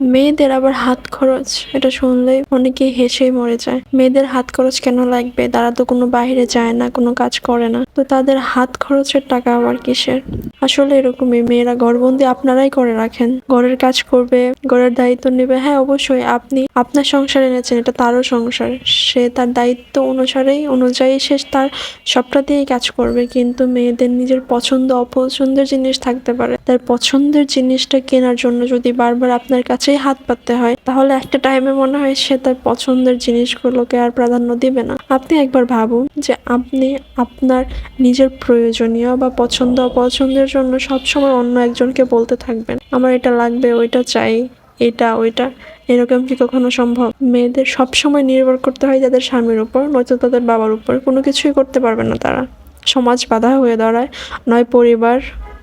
মেয়েদের আবার হাত খরচ, এটা শুনলে অনেকে হেসে মরে যায়। মেয়েদের হাত খরচ কেন লাগবে? তারা তো কোনো বাইরে যায় না, কোনো কাজ করে না। তো তাদের হাত খরচের টাকা আবার কিসের? আসলে এরকমই, মেয়েরা ঘরবন্দি আপনারাই করে রাখেন। ঘরের কাজ করবে, ঘরের দায়িত্ব নেবে। হ্যাঁ অবশ্যই আপনি, আপনার সংসার এনেছেন, এটা তারও সংসার। সে তার দায়িত্ব অনুসারেই, অনুযায়ী সে তার সবটা দিয়েই কাজ করবে। কিন্তু মেয়েদের নিজের পছন্দ, অপছন্দের জিনিস থাকতে পারে। তার পছন্দের জিনিসটা কেনার জন্য যদি বারবার আপনার কাছেই হাত পাততে হয়। তাহলে একটা টাইমে মনে হয় সে তার পছন্দের জিনিসগুলোকে আর প্রাধান্য দিবে না। আপনি একবার ভাবুন যে আপনি আপনার নিজের প্রয়োজনীয় বা পছন্দ অপছন্দের জন্য সবসময় অন্য একজনকে বলতে থাকবেন, আমার এটা লাগবে, ওইটা চাই, এটা, ওইটা। এরকম কি কখনো সম্ভব? মেয়েদের সবসময় নির্ভর করতে হয় তাদের স্বামীর উপর, নয়তো তাদের বাবার উপর। কোনো কিছুই করতে পারবে না তারা। সমাজ বাধা হয়ে দাঁড়ায়। নয় পরিবার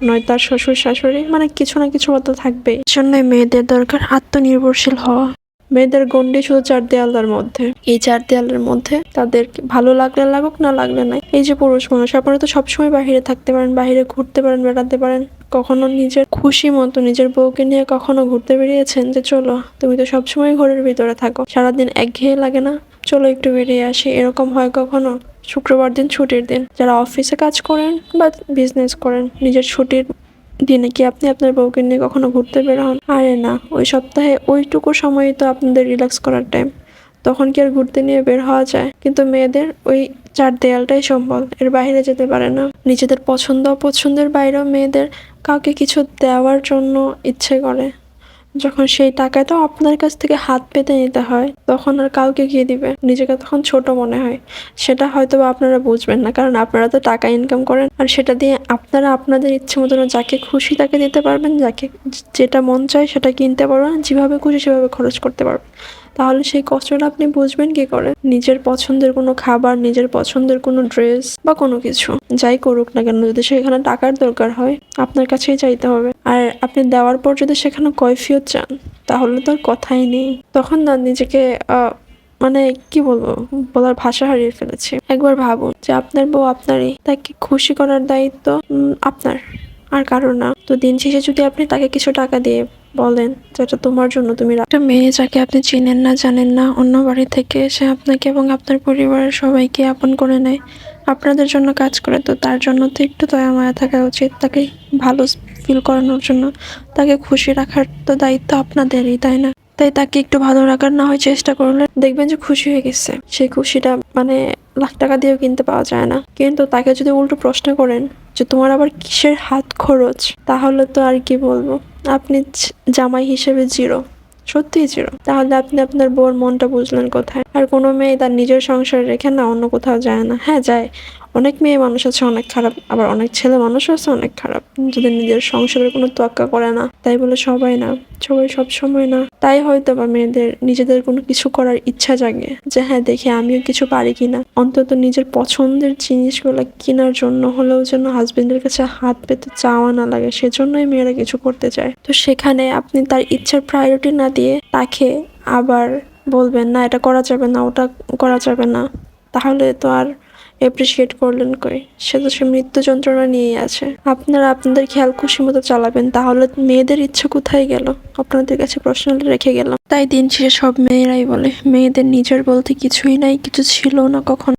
নয় তার শ্বশুর শাশুড়ি মানে কিছু না কিছু মতো থাকবে জন্যই মেয়েদের দরকার আত্মনির্ভরশীল হওয়া। মেয়েদের গন্ডি শুধু চার দেয়ালের মধ্যে। এই চার দেয়ালের মধ্যে তাদের ভালো লাগলে লাগুক না লাগলে নাই। এই যে পুরুষ মানুষ আপনারা তো সবসময় বাইরে থাকতে পারেন বাইরে ঘুরতে পারেন বেড়াতে পারেন। কখনো নিজের খুশি মতো নিজের বউকে নিয়ে কখনো ঘুরতে বেরিয়েছেন যে চলো তুমি তো সবসময় ঘরের ভিতরে থাকো। সারাদিন একঘেয়ে লাগে না? চলো একটু বেরিয়ে আসি। এরকম হয় কখনো? শুক্রবার দিন ছুটির দিন। যারা অফিসে কাজ করেন বা বিজনেস করেন, নিজের ছুটির দিনে কি আপনি আপনার বউকে নিয়ে কখনো ঘুরতে বের হন? আরে না, ওই সপ্তাহে ওইটুকু সময়ই তো আপনাদের রিল্যাক্স করার টাইম তখন কি আর ঘুরতে নিয়ে বের হওয়া যায়? কিন্তু মেয়েদের ওই চার দেয়ালটাই সম্বল। এর বাইরে যেতে পারে না। নিজেদের পছন্দ অপছন্দের বাইরেও মেয়েদের কাউকে কিছু দেওয়ার জন্য ইচ্ছে করে। যখন সেই টাকায় তো আপনার কাছ থেকে হাত পেতে নিতে হয়, তখন আর কাউকে গিয়ে দিবে। নিজেকে তখন ছোট মনে হয়। সেটা হয়তো আপনারা বুঝবেন না, কারণ আপনারা তো টাকা ইনকাম করেন। আর সেটা দিয়ে আপনারা আপনাদের ইচ্ছে মতন যাকে খুশি তাকে দিতে পারবেন, যাকে যেটা মন চায় সেটা কিনতে পারবেন যেভাবে খুশি সেভাবে খরচ করতে পারবেন। তাহলে সেই কষ্টটা আপনি বুঝবেন কি করে? নিজের পছন্দের কোনো খাবার, নিজের পছন্দের কোনো ড্রেস বা কোনো কিছু। যাই করুক না কেন, যদি সেখানে টাকার দরকার হয়, আপনার কাছেই চাইতে হবে। আর আপনি দেওয়ার পর যদি সেখানে কৈফিয়ত চান, তাহলে তো আর কথাই নেই। তখন না নিজেকে মানে কি বলব, বলার ভাষা হারিয়ে ফেলেছি। একবার ভাবুন যে আপনার বউ আপনারই, তাকে খুশি করার দায়িত্ব আপনার, আর কারও না। তো দিন শেষে যদি আপনি তাকে কিছু টাকা দিয়ে বলেন যেটা তোমার জন্য, তুমি একটা মেয়ে যাকে আপনি চিনেন না, জানেন না, অন্য বাড়ি থেকে এসে আপনাকে এবং আপনার পরিবারের সবাইকে আপন করে নেয়, আপনাদের জন্য কাজ করে, তো তার জন্য তো একটু দয়া মায়া থাকা উচিত। তাকে ভালো ফিল করানোর জন্য। তাকে খুশি রাখার তো দায়িত্ব আপনাদেরই, তাই না? তাই তাকে একটু ভালো রাখার না হয় চেষ্টা করলে দেখবেন যে খুশি হয়ে গেছে। সেই খুশিটা মানে লাখ টাকা দিয়েও কিনতে পাওয়া যায় না। কিন্তু তাকে যদি উল্টো প্রশ্ন করেন যে তোমার আবার কিসের হাত খরচ, তাহলে তো আর কি বলব? আপনি জামাই হিসেবে জিরো, সত্যিই জিরো। তাহলে আপনি আপনার বউর মনটা বুঝলেন কোথায়? আর কোনো মেয়ে তার নিজের সংসার রেখে না অন্য কোথাও যায় না। হ্যাঁ যায়। অনেক মেয়ে মানুষ আছে, অনেক খারাপ, আবার অনেক ছেলে মানুষ আছে, অনেক খারাপ। যাদের নিজের সংসারের কোনো তোয়াক্কা করে না, তাই বলে সবাই না, সবাই সব সময় না। তাই হয়তো বা মেয়েদের, নিজেদের কোনো কিছু করার ইচ্ছা জাগে, যে হ্যাঁ দেখি আমিও কিছু পারি কিনা। অন্তত নিজের পছন্দের জিনিসগুলো কেনার জন্য হলেও যেন হাজবেন্ডের কাছে হাত পেতে চাওয়া না লাগে, সেজন্যই মেয়েরা কিছু করতে চায়। তো সেখানে আপনি তার ইচ্ছার প্রায়োরিটি না দিয়ে তাকে আবার বলবেন, না, এটা করা যাবে না, ওটা করা যাবে না। তাহলে তো আর এপ্রিসিয়েট করলেন কই? সে তো সে মৃত্যু যন্ত্রণা নিয়েই আছে। আপনারা আপনাদের খেয়াল খুশি মতো চালাবেন, তাহলে মেয়েদের ইচ্ছা কোথায় গেল? আপনাদের কাছে প্রশ্ন রেখে গেলাম। তাই দিন শেষে সব মেয়েরাই বলে, মেয়েদের নিজের বলতে কিছুই নাই, কিছু ছিল না কখন।